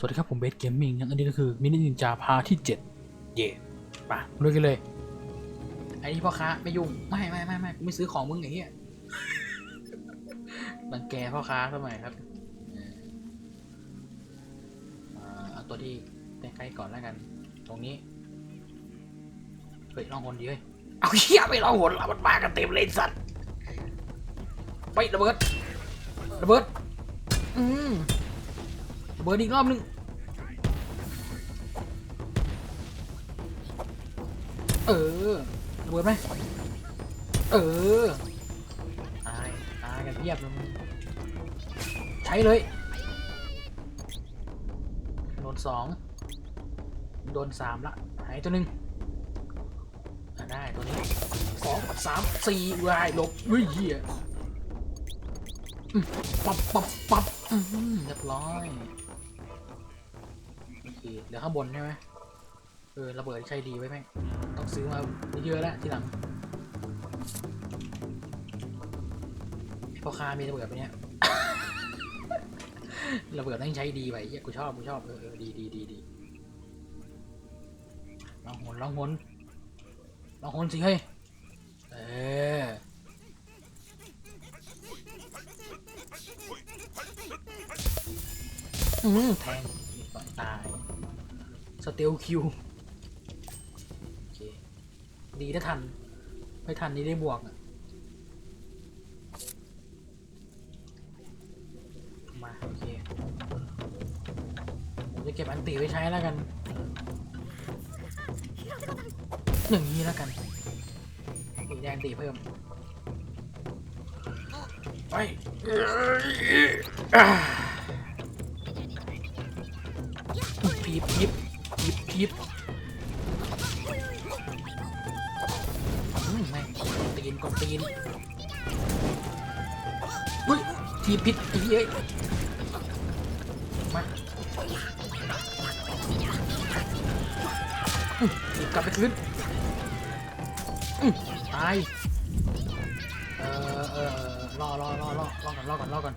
สวัสดีครับ ผมเบสเกมมิ่งอันนี้ก็คือมินินินจาพาที่ 7 เย่ไปะลุยกันเลย ไอ้นี่พ่อค้าไม่ยุ่ง ไม่ไม่ไม่ไม่กูไม่ซื้อของมึงไอ้เหี้ยรังแกพ่อค้าทำไมครับเอออ่าเอาตัวที่ใกล้ๆก่อนแล้วกัน ตรงนี้ เฮ้ยลองหนดีเฮ้ย เอาเหี้ยไม่ลองหนแล้วมันมากันเต็มเลยไอ้สัตว์ไประเบิดระเบิด อืมระ เบิดอีกรอบนึงเออระเบิดไหมเออ ตาย ตายกันเพียบเลยมึงใช้เลยโดนสองโดนสามละ หายตัวหนึ่งได้ตัวนี้สองสามสี่วายหลบเฮ้ยเหี้ยปับปับปับเรียบร้อย โอเคเหลือข้างบนใช่ไหมเออระเบิดใช้ดีไว้แม่งต้องซื้อมาเยอะๆแล้วทีหลังพ่อค้ามีระเบิดไปเนี่ยระเบิดต้องใช้ดีไปเหี้ยกูชอบกูชอบเออเออดีดีดีดีลองหนลองหนลองหนสิเฮ้ยเออแทงอีกฝ่ายตาย เตลคิวโอเคดีถ้าทัน ไม่ทันนี่ได้บวกอะมาโอเคผมจะเก็บอันตีไว้ใช้แล้วกันอย่างนี้แล้วกันมีแดงตีเพิ่มไปอ่าพีบพีบ พีบพีบอืมแม่งกดตีนกดตีนอุ้ยทีพิษไอ้เหี้ยมาอกลับไปคืนตาย เออเออรอรอรอรอรอก่อนรอก่อนรอก่อน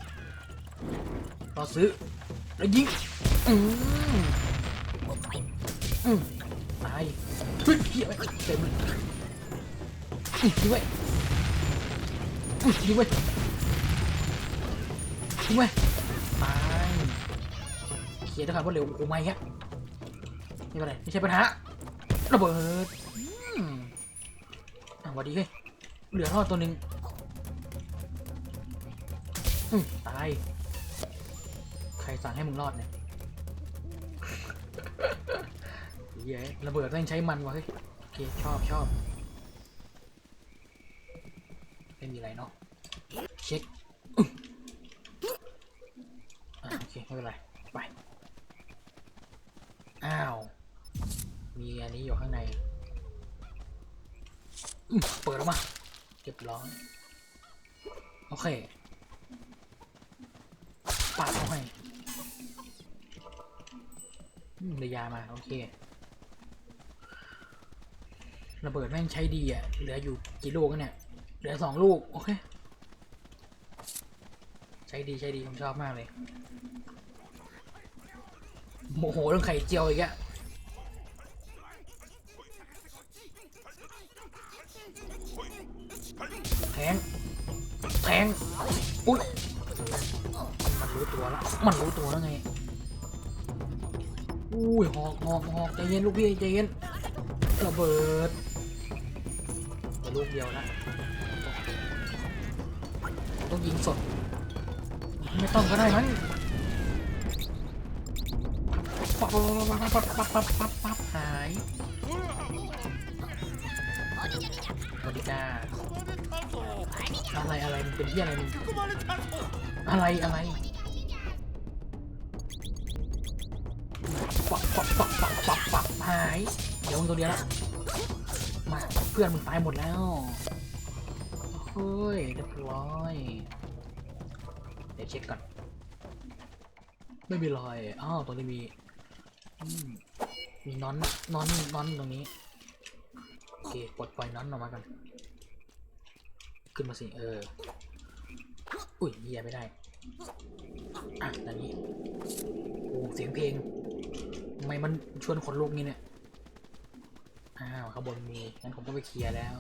รอซื้อ แล้วยิงอืม ตายเฮ้ยเหี้ยเต็มเลยอืมยิงไว้อืมยิงไว้ยิงไว้ตายเคลียร์ด้วยครับว่าเร็วโอ้ไม่ฮะไม่เป็นไรไม่ใช่ปัญหาระเบิดอะสวัสดีเฮ้ยเหลือรอดตัวหนึ่งตาย ใครสั่งให้มึงรอดเนี่ย เย้ระเบิดแม่งใช้มันวะเฮ้ยโอเคชอบชอบไม่มีอะไรเนาะเช็คโอเคไม่เป็นไรไปอ้าวมีอันนี้อยู่ข้างในเปิดออกมาเรียบร้อยโอเคปาดเข้าให้อืมเลยยามาโอเค ระเบิดแม่งใช้ดีอะ เหลืออยู่กี่ลูกกันเนี่ย เหลือสองลูก โอเค ใช้ดีใช้ดีผมชอบมากเลย โมโหเรื่องไข่เจียวอีกอะแทง แทง อุ้ยมันรู้ตัวแล้ว มันรู้ตัวแล้วไง อุ้ยหอกหอกหอกใจเย็นลูกพี่ใจเย็นระเบิด ลูกเดียวนะ ต้องยิงสด ไม่ต้องก็ได้มั้งปั๊บปั๊บปั๊บปั๊บปั๊บปั๊บปับหายสวัสดีจ้าอะไรอะไรมันเป็นที่อะไรมึงอะไรอะไรปั๊บปั๊บปั๊บปั๊บปั๊บปั๊บหาย เดี๋ยวมึงตัวเดียวละ มาเพื่อนมึงตายหมดแล้วเฮ้ยเรียบร้อย เดี๋ยวเช็คก่อน ไม่มีรอย อ้าว ตรงนี้มี มีนอน นอน นอนตรงนี้ โอเค ปลดปล่อยนอนออกมากัน ขึ้นมาสิ เออ อุ้ยเฮียไม่ได้ อะตอนนี้โอ้เสียงเพลงทำไมมันชวนขนลุกงี้เนี่ย อ้าวข้างบนมีงั้นผมต้องไปเคลียร์แล้ว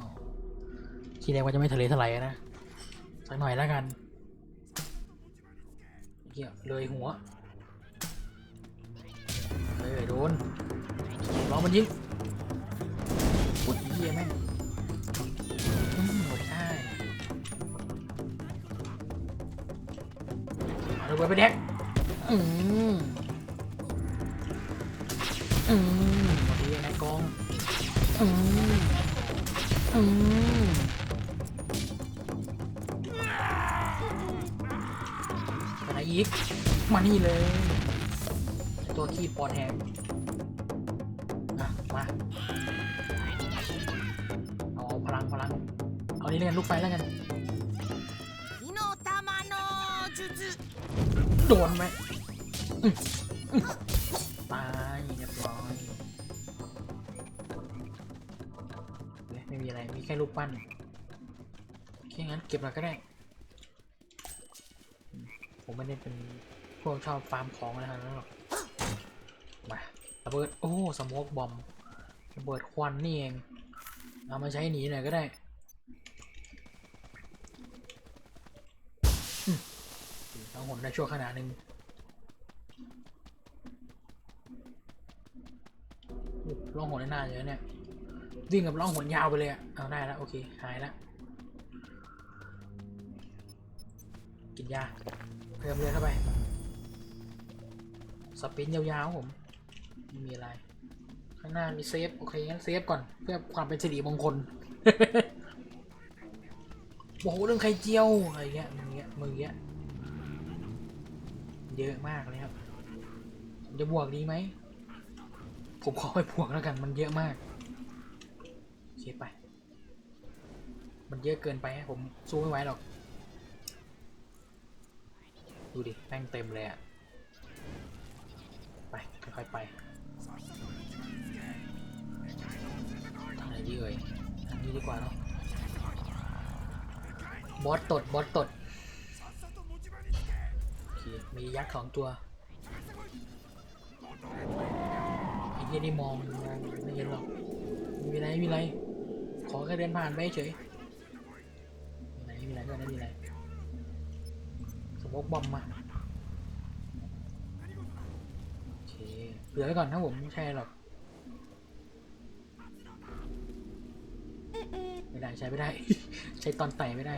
ทีแรกว่าจะไม่ทะเลทลายนะสักหน่อยแล้วกันเยเลยหัวเฮ้ยโดนล้อมันยิงอุ้ยเหี้ยแม่งอืมไม่ได้เอาระเบิดไปแดกอืมอืม อืมอืมชนมานี่เลย ตัวขี้ปอนแฮมนะมาเอาพลังพลัง เอานี่เล่นลูกไฟแล้วกันโดนไหม ไม่มีอะไร มีแค่รูปปั้นแค่งั้นเก็บมาก็ได้ ผมไม่ได้เป็นพวกชอบฟาร์มของอะไรนั้นหรอก มาระเบิด โอ้สโมกบอมระเบิดควันนี่เอง เอามาใช้หนีหน่อยก็ได้อืมต้องหนได้ชั่วขณะหนึ่งลองหนได้นานเยอะเนี่ย วิ่งกับล่องหนยาวไปเลยอะเอาได้แล้วโอเค หายแล้วกินยาเพิ่มเลือดเข้าไป สปินยาวๆผมไม่มีอะไร ข้างหน้ามีเซฟ โอเคงั้นเซฟก่อนเพื่อความเป็นสิริมงคลโอ้โหเรื่องไข่เจียวอะไรเงี้ยมึงเงี้ยมึงเงี้ยเยอะมากเลยครับจะบวกดีไหมผมขอไปบวกแล้วกันมันเยอะมาก เคไป มันเยอะเกินไปให้ผมสู้ไม่ไหวหรอก ดูดิแม่งเต็มเลยอะไป ค่อยๆไปทางไหนดีเอ่ยทางนี้ดีกว่าเนาะบอสตด บอสตดโอเคมียักษ์สองตัวไอ้เหี้ยนี่มองมองไม่เห็นหรอกมีอะไรม่มีอะไร ขอแค่เดินผ่านไปเฉยมีอะไรมีอะไรก็ไม่มีอะไรสมบกบอมมาโอเคเหลือไว้ก่อนนะผมไม่ใช่หรอกไม่ได้ใช้ไม่ได้ ใช้ตอนไต่ไม่ได้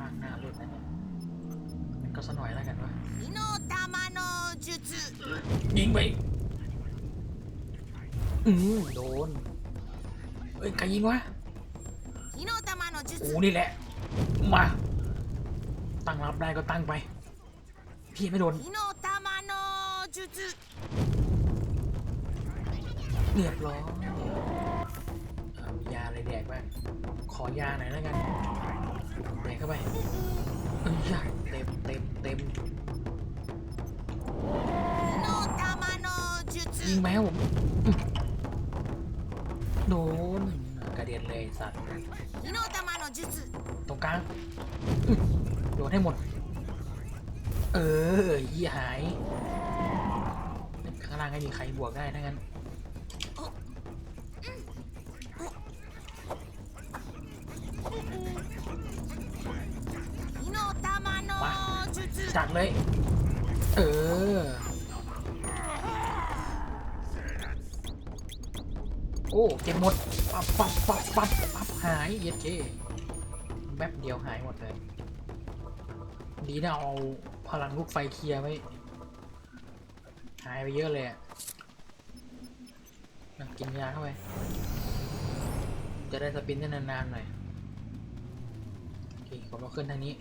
มาาหน้าเลือดนะเนี่ยมันก็สน่อยแล้วกันวะ 術 ยิงไป อืมโดน เอ้ยใครยิงวะ 火の玉の術 กูนี่แหละ มา ตั้งรับได้ก็ตั้งไป พี่ไม่โดน 火の玉の術 เรียบร้อยเอามียาอะไรแดกบ้างขอยาหน่อยแล้วกันแดกเข้าไปเอ้ยยาเต็มเต็มเต็ม ยิงไปครัผม โดนกระเด็นเลยสัตว์ตรงกลางโดนให้หมด เออยี่หาย ข้างล่างให้มีใครบวกได้ถ้างั้นมาจัดเลย เออ อ้เก็บหมดปับปับปับปับปับหายเย็ดเคแป๊บเดียวหายหมดเลย ดีนะเอาพลังลูกไฟเคลียร์ไว้ หายไปเยอะเลยอะนั่งกินยาเข้าไป จะได้สปินได้นานๆหน่อย โอเคผมเราขึ้นทางนี้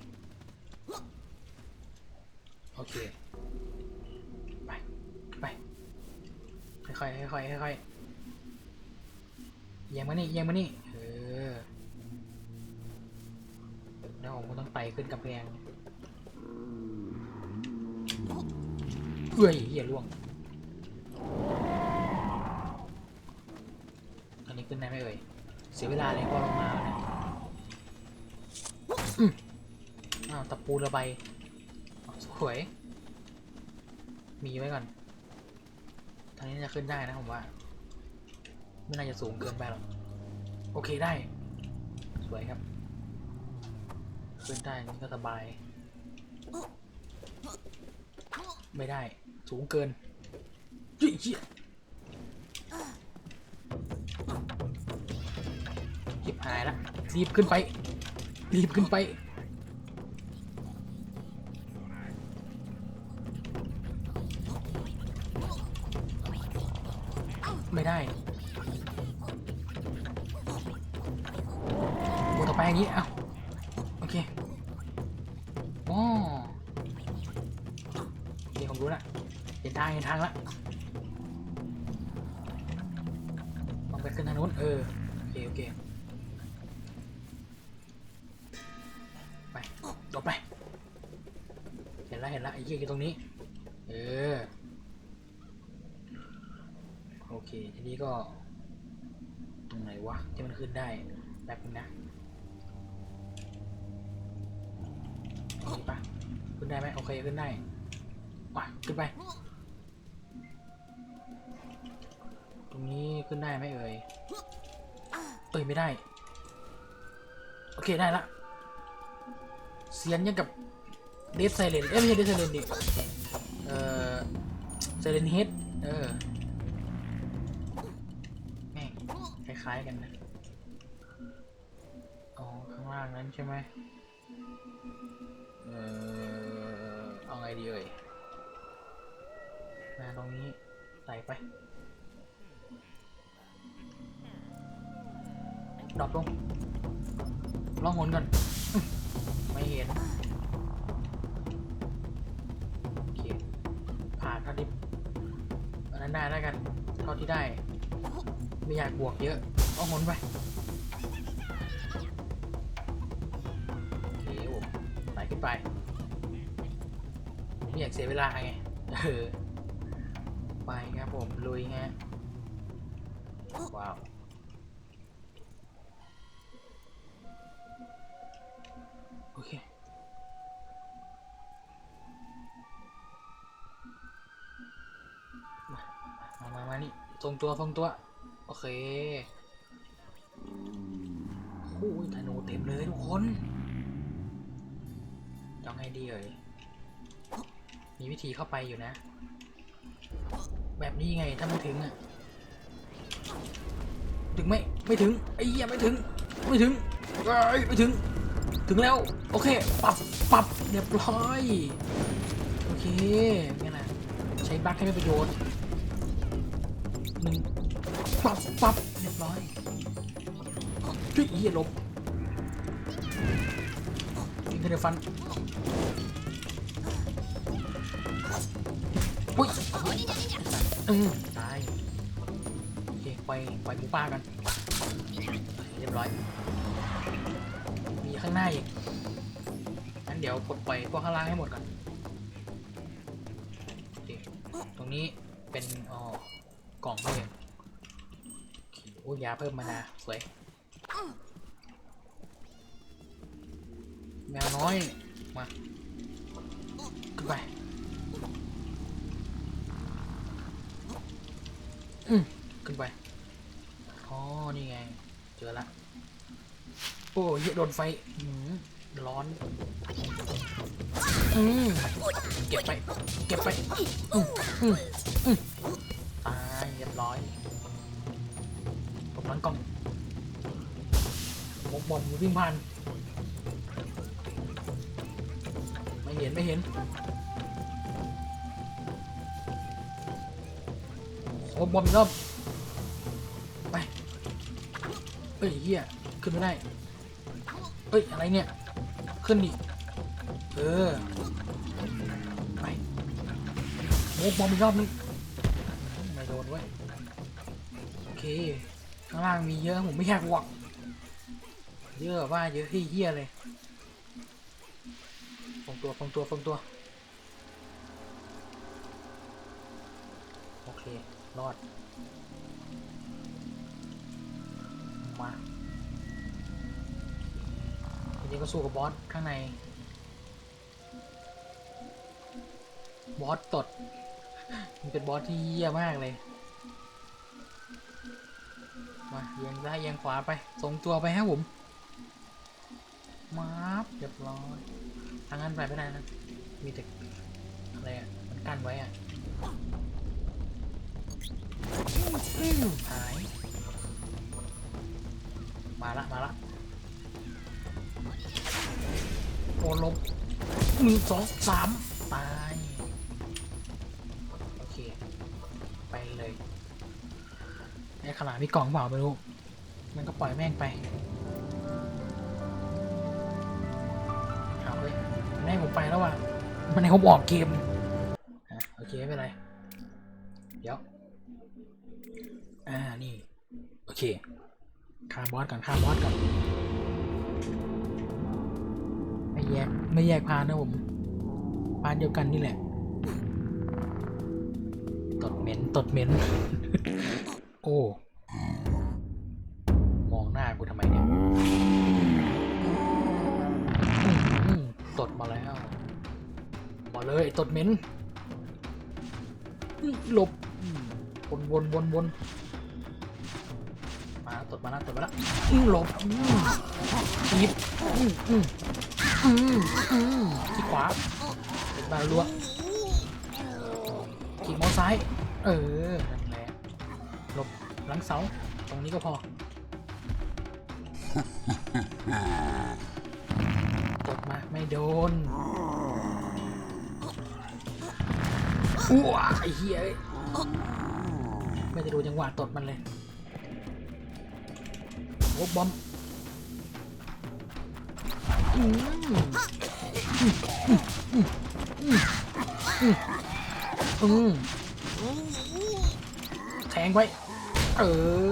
โอเค ไป ไป ค่อยๆค่อยๆค่อยๆ อียงมานี่เอียงมานี่เออแล้วผมก็ต้องไต่ขึ้นกำแพงเอ้ยเหี้ยล่วงอันนี้ขึ้นได้ไหมเอ่ย เสียเวลาเลยพอลงมาเนี่ยอ้าวตะปูระบายสวย มีไว้ก่อน ทางนี้จะขึ้นได้นะผมว่า ไม่น่าจะสูงเกินไปหรอก โอเคได้ สวยครับขึ้นได้นี่ก็สบาย ไม่ได้ สูงเกินเฮ้ยเหี้ยจิบหายละรีบขึ้นไป รีบขึ้นไป ไอ้เหี้ยอยู่ตรงนี้ เออ โอเค ทีนี้ก็ ตรงไหนวะ ที่มันขึ้นได้แป๊บนึงนะตรงนี้ปะขึ้นได้ไหมโอเค ขึ้นได้ว่ะขึ้นไป ตรงนี้ขึ้นได้ไหมเอ่ยเอ้ยไม่ได้ โอเคได้ละเสียงยังกับ เดฟไซเลนเอ้ยไม่ใช่เดฟไซเลนดิเอ่อไซเลนเฮดเออแม่งคล้ายๆกันนะอ๋อข้างล่างนั้นใช่ไหมเออเอาไงดีเอ่ยมาตรงนี้ใส่ไปดรอปลงลองหนก่อนไม่เห็น ผ่านเท่าที่อันนั้นได้แล้วกันเท่าที่ได้ ไม่อยากบวกเยอะเอาหนไปโอเคผมไหลขึ้นไปไม่อยากเสียเวลาไงเออไปครับผมลุยฮะว้าว ทรงตัวทรงตัว โอเคโอ้ยธนูเต็มเลยทุกคนจะเอาไงดีเอ่ยมีวิธีเข้าไปอยู่นะ แบบนี้ไงถ้ามันถึงอะ ถึงไหมไม่ถึงไอ้เหี้ยไม่ถึง ไม่ถึงเอ้ไม่ถึง ถึงแล้ว โอเค ปรับปรับเรียบร้อย โอเคงั้นนะใช้บัคให้เป็นประโยชน์ หนึ่งปับปับเรียบร้อยเฮ้ยเหี้ยลบยิงกันเดี๋ยวฟันอุ้ยเออตายโอเคปล่อยปหมูป่ากันเรียบร้อย มีข้างหน้าอีกงั้นเดี๋ยวปลดปพวกข้างล่างให้หมดก่อนตรงนี้เป็นอ๋อ กล่องด้วยโอเคโอ้ยาเพิ่มมานาสวย แมวน้อย มาขึ้นไปขึ้นไป อ๋อ นี่ไง เจอละ โอ้ยโดนไฟร้อน อืมเก็บไป เก็บไป อืม วิ่งผ่าน ไม่เห็นไม่เห็นโอ้บอมอีกรอบไปเอ้ยเหี้ยขึ้นไม่ได้เอ้ยอะไรเนี่ย ขึ้นดิเออไปโอ้บอมอีกรอบนึงไม่โดนเว้ยโอเคข้างล่างมีเยอะผมไม่อยากหวัก เยอะว่าเยอะที่เฮียเลยฟงตัวฟงตัวฟงตัว โอเค รอด มานี่ก็สู้กับบอส ข้างใน บอสตด มันเป็นบอสที่เยี่ยมากเลย มาเอียงซ้ายเอียงขวาไปส่งตัวไปฮะผม มาบเรียบร้อยทางนั้นไปไม่ได้นะ มีแต่อะไรอะ มันกั้นไว้อะอืมหาย มาละ มาละโอลบหนึ่งสองสามตาย โอเค ไปเลยในขณะมีกล่องเปล่าไม่รู้ มันก็ปล่อยแม่งไป ไปแล้วว่ะ มันให้ผมออกเกมอะโอเคไม่เป็นไร เดี๋ยว อ่า นี่ โอเคฆ่าบอสก่อนฆ่าบอสก่อนไม่แยก ไม่แยกพานนะผมพานเดียวกันนี่แหละ ตดเหม็น ตดเหม็น โอ้ เลยไอ้ตดเหม็นอื้อหลบอืมวนวนวนวนมาแล้วตดมาแล้วตดมาแล้วอื้อหลบอืมทีบอืมอืมอืมอืมที่ขวาเป็นบาลัวขี่มอไซค์เออ นั่นแหละหลบหลังเสา ตรงนี้ก็พอ ตดมา ไม่โดน อ้วไอ้เหี้ยไม่จะดูจังหวะตดมันเลยโอ้บอมอืมแทงไว้ เอ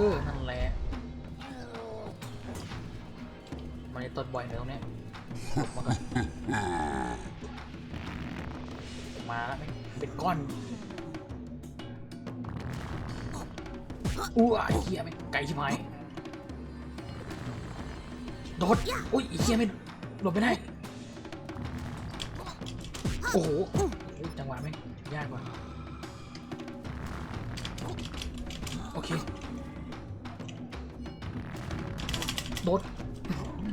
อ นั่นแหละมันจะตดบ่อยเลยตรงนี้มาก่อนมาแล้ว เป็นก้อนอู้ไอ้เหี้ยไม่ไก่ชิบหายโดดอุ้ยเหี้ยไม่หลบไม่ได้โอ้โหจังหวะไม่ยากกว่าโอเคโดด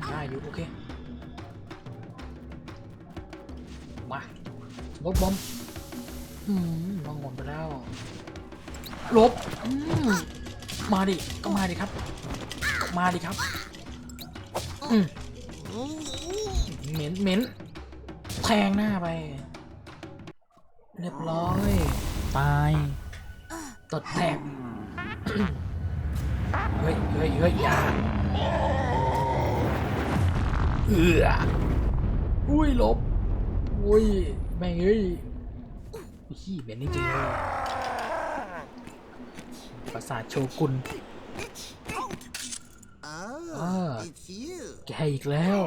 ได้อยู่โอเคมาลบบอมอืม มองหมดไปแล้วลบอืมมาดิ ก็มาดิครับ มาดิครับอืมเหม็นเหม็นแทงหน้าไป เรียบร้อย ตายตดแตกเฮ้ยเฮ้ยเฮ้ยอย่าเอืออุ้ยหลบ อุ้ยแม่งเอ้ย ขี้เหม็นจริงๆเลยประสาทโชกุน Oh, Ah. it's you. แกอีกแล้ว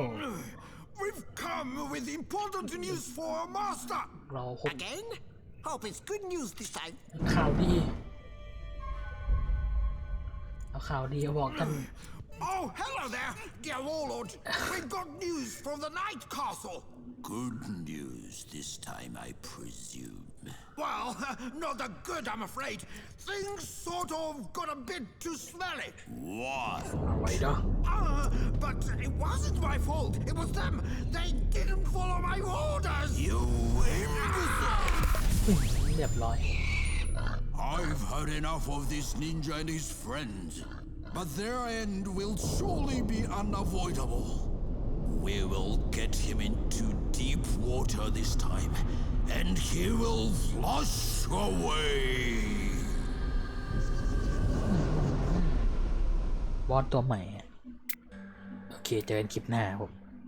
We've come with important news for our master. เราพบ Again? Hope it's good news this time. ข่าวดี เอาข่าวดีมาบอกกัน Oh, hello there, dear warlord. We've got news from the Night Castle. Good news this time, I presume. Well, not that good, I'm afraid. Things sort of got a bit too smelly. What? Later. Uh, ah, but it wasn't my fault. It was them. They didn't follow my orders. You ah! imbecile. Never I've had enough of this ninja and his friends. But their end will surely be unavoidable. We will get him into deep water this time and he will flush away. บอสตัวใหม่ โอเค เจอกันคลิปหน้าผม